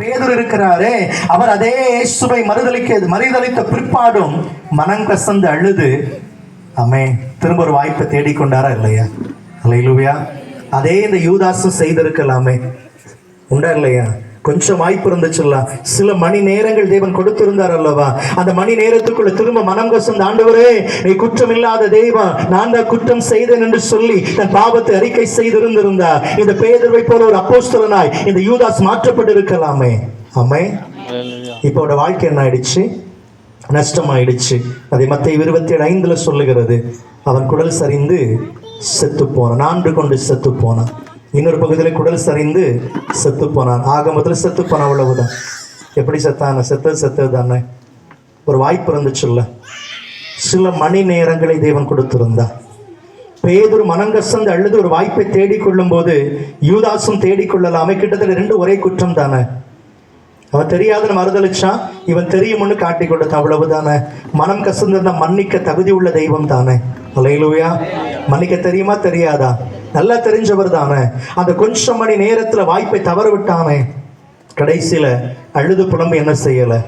பேதர் இருக்கிறாரே அவர் அதே இயேசுவை மறுதளிக்க மறுதளித்த பிற்பாடும் மனம் கசந்து அழுது அமே திரும்ப ஒரு வாய்ப்பை தேடிக்கொண்டாரா இல்லையா? அல்லையிலுவையா அதே இந்த யூதாசும் செய்திருக்கலாமே. உண்டா இல்லையா? கொஞ்சம் வாய்ப்பு இருந்துச்சுல்ல சில மணி நேரங்கள் தேவன் கொடுத்திருந்தார் அல்லவா? அந்த மணி நேரத்துக்குள்ள திரும்ப மனம் கசந்த ஆண்டவரே நீ குற்றம் இல்லாத தெய்வம் நான் தான் குற்றம் செய்தேன் என்று சொல்லி தன் பாவத்தை அறிக்கை செய்திருந்திருந்தா இந்த பேதர்வை போல ஒரு அப்போஸ்தலனாய் இந்த யூதாஸ் மாற்றப்பட்டு இருக்கலாமே ஆமே இப்போ அவரோட வாழ்க்கை என்ன ஆயிடுச்சு? நஷ்டமாயிடுச்சு. அதை மத்திய இருபத்தி ஏழு ஐந்துல சொல்லுகிறது. அவன் குடல் சரிந்து செத்து போனான். நான்கு கொண்டு செத்து போனான். இன்னொரு பகுதியில் குடல் சரிந்து செத்து போனான் ஆகமத்தில் செத்து போனான் அவ்வளவுதான். எப்படி செத்தான? செத்தது செத்தது தானே. ஒரு வாய்ப்பு இருந்துச்சுல்ல சில மணி நேரங்களை தேவன் கொடுத்திருந்தார். பேதுரு மனங்கசந்து அழுது ஒரு வாய்ப்பை தேடிக்கொள்ளும் போது யூதாசும் தேடிக்கொள்ளலாமே கிட்டத்தட்ட ரெண்டு ஒரே குற்றம் தானே. அவன் தெரியாதுன்னு மறுதளிச்சான் இவன் தெரியும்னு காட்டி கொடுத்தான். அவ்வளவுதானே. மனம் கசந்திருந்தா மன்னிக்க தகுதி உள்ள தெய்வம் தானே. அலையிலுவையா மன்னிக்க தெரியுமா? தெரியாதா? நல்லா தெரிஞ்சவர் தானே. அந்த கொஞ்சம் மணி நேரத்தில் வாய்ப்பை தவறு விட்டானே. கடைசியில் அழுது புலம்பு என்ன செய்யலை?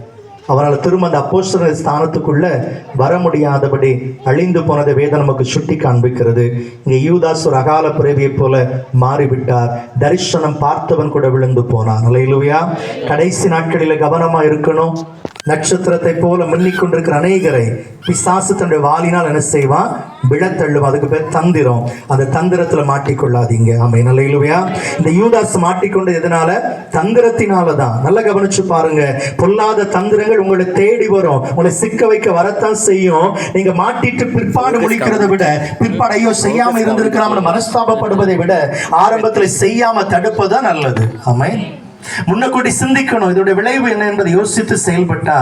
அவரால் திரும்ப அந்த அப்போஸ்தலர் ஸ்தானத்துக்குள்ள வர முடியாதபடி அழிந்து போனதை வேதம் நமக்கு சுட்டி காண்பிக்கிறது. இங்கே யூதாஸ் ஒரு அகால பிறவியைப் போல மாறிவிட்டார். தரிசனம் பார்த்தவன் கூட விழுந்து போனான். அலையிலுயா. கடைசி நாட்களில் கவனமாக இருக்கணும். நட்சத்திரத்தை போல மின்னிக் கொண்டிருக்கிற அநேகரை பிசாசு தன்னுடைய வாளினால் என்ன செய்வான்? விழத்தள்ளும் அதுக்கு பேர் தந்திரம். அந்த தந்திரத்துல மாட்டிக்கொள்ளாதீங்க. ஆமை நல்லையிலுவையா இந்த யூதாஸ் மாட்டிக்கொண்டு எதனால? தந்திரத்தினால தான் நல்லா கவனிச்சு பாருங்க. பொல்லாத தந்திரங்கள் உங்களை தேடி வரும். உங்களை சிக்க வைக்க வரத்தான் செய்யும். நீங்க மாட்டிட்டு பிற்பாடு முடிக்கிறதை விட பிற்பாடு ஐயோ செய்யாம இருந்திருக்கிறாம மனஸ்தாபப்படுவதை விட ஆரம்பத்துல செய்யாம தடுப்பதுதான் நல்லது. ஆமை முன்னக்கூட்டி சிந்திக்கணும். இதோட விளைவு என்ன என்பதை யோசித்து செயல்பட்டா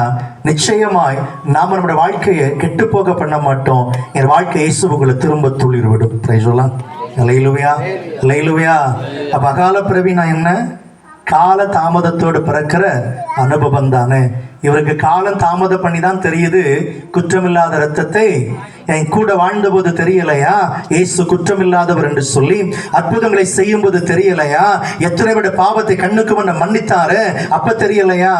நிச்சயமாய் நாம நம்முடைய வாழ்க்கையை கெட்டு போக பண்ண மாட்டோம். என் வாழ்க்கை இயேசுவுக்குள்ள திரும்ப துளிர் விடும். சொல்லலாம் லைலுவையா லைலுவையா அப்ப அகால பிறவினா என்ன? கால தாமதத்தோடு பிறக்கிற அனுபவம் தானே. இவருக்கு காலம் தாமதம் பண்ணி தான் தெரியுது. குற்றமில்லாத ரத்தத்தை என் கூட வாழ்ந்தபோது தெரியலையா? இயேசு குற்றமில்லாதவர் என்று சொல்லி அற்புதங்களை செய்யும் போது தெரியலையா? எத்தனை விட பாவத்தை கண்ணுக்கு முன்ன மன்னித்தாரு? அப்ப தெரியலையா?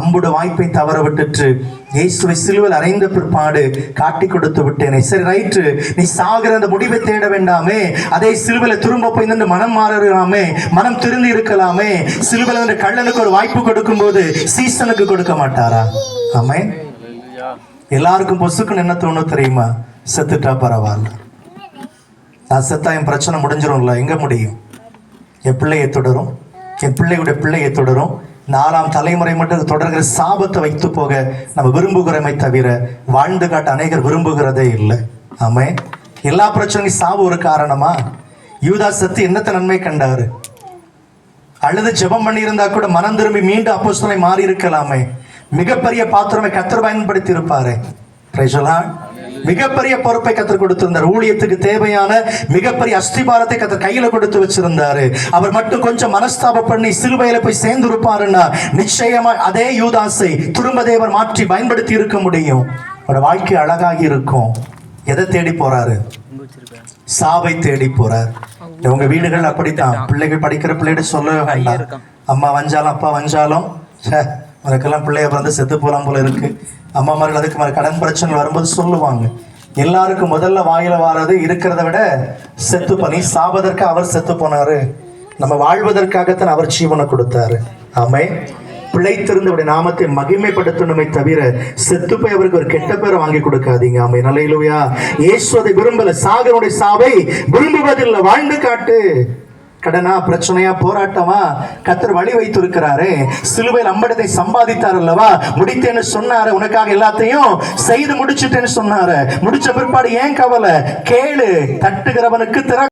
அம்புட வாய்ப்பை தவற விட்டுட்டு இயேசுவை சிலுவில் அறைந்த பிற்பாடு காட்டி கொடுத்து விட்டேனே. சரி ரைட்டு நீ சாகிற அந்த முடிவை தேட வேண்டாமே. அதே சிலுவில திரும்ப போய் நின்று மனம் மாறலாமே. மனம் திருந்தி இருக்கலாமே. சிலுவில அந்த கள்ளனுக்கு ஒரு வாய்ப்பு கொடுக்கும் போது சீசனுக்கு கொடுக்க மாட்டாரா? ஆமே எல்லாருக்கும் பொசுக்குன்னு என்ன தோணும் தெரியுமா? செத்துட்டா பரவாயில்ல. நான் செத்தா என் பிரச்சனை முடிஞ்சிரும்ல. எங்க முடியும்? என் பிள்ளையை தொடரும். என் பிள்ளையுடைய பிள்ளையை தொடரும். நாலாம் தலைமுறை மட்டும் தொடர்கிற சாபத்தை வைத்து போக நம்ம விரும்புகிறோமே தவிர வாழ்ந்து காட்ட அநேகர் விரும்புகிறதே இல்லை. ஆமே எல்லா பிரச்சனையும் சாவு ஒரு காரணமா? யூதா சத்து என்னத்த நன்மை கண்டாரு? அழுது ஜெபம் பண்ணியிருந்தா கூட மனம் திரும்பி மீண்டும் அப்போஸ்தலை மாறி இருக்கலாமே மிகப்பெரிய பாத்திரமை கத்தர் பயன்படுத்தி இருப்பாரு மிகப்பெரிய பொறுப்பை கத்தர் கொடுத்திருந்தார். ஊழியத்துக்கு தேவையான மிகப்பெரிய அஸ்திபாரத்தை கத்தர் கையில கொடுத்து வச்சிருந்தாரு. அவர் மட்டும் கொஞ்சம் மனஸ்தாபம் பண்ணி சிலுவையில போய் சேர்ந்து இருப்பாருன்னா நிச்சயமா அதே யூதாசை திரும்ப தேவர் மாற்றி பயன்படுத்தி இருக்க முடியும். அவரோட வாழ்க்கை அழகாகி இருக்கும். எதை தேடி போறாரு? சாவை தேடி போறார். உங்க வீடுகள் அப்படித்தான். பிள்ளைகள் படிக்கிற பிள்ளைகிட்ட சொல்லவே வேண்டாம். அம்மா வஞ்சாலும் அப்பா வஞ்சாலும் அதுக்கெல்லாம் பிள்ளைய பிறந்து செத்து போகலாம் போல இருக்கு. அம்மாமார்கள் அதுக்கு மாதிரி கடன் பிரச்சனை வரும்போது சொல்லுவாங்க எல்லாருக்கும் முதல்ல வாயில வாரது இருக்கிறத விட செத்து பண்ணி சாவதற்கு அவர் செத்து போனாரு. நம்ம வாழ்வதற்காகத்தான் அவர் ஜீவனை கொடுத்தாரு. ஆமே பிழைத்திருந்து அவருடைய நாமத்தை மகிமைப்படுத்தணுமே தவிர செத்து போய் அவருக்கு ஒரு கெட்ட பேரை வாங்கி கொடுக்காதீங்க. ஆமை நல்ல இயேசு அதை விரும்பல. சாகனுடைய சாவை விரும்புவதில்லை. வாழ்ந்து காட்டு. கடனா பிரச்சனையா போராட்டமா? கத்தர் வழி வைத்திருக்கிறாரே. சிலுவையில் அம்படத்தை சம்பாதித்தார் அல்லவா? முடித்தேன்னு சொன்னாரு உனக்காக எல்லாத்தையும் செய்து முடிச்சிட்டேன்னு சொன்னாரு. முடிச்ச பிற்பாடு ஏன் கவலை? கேளு தட்டுகிறவனுக்கு திற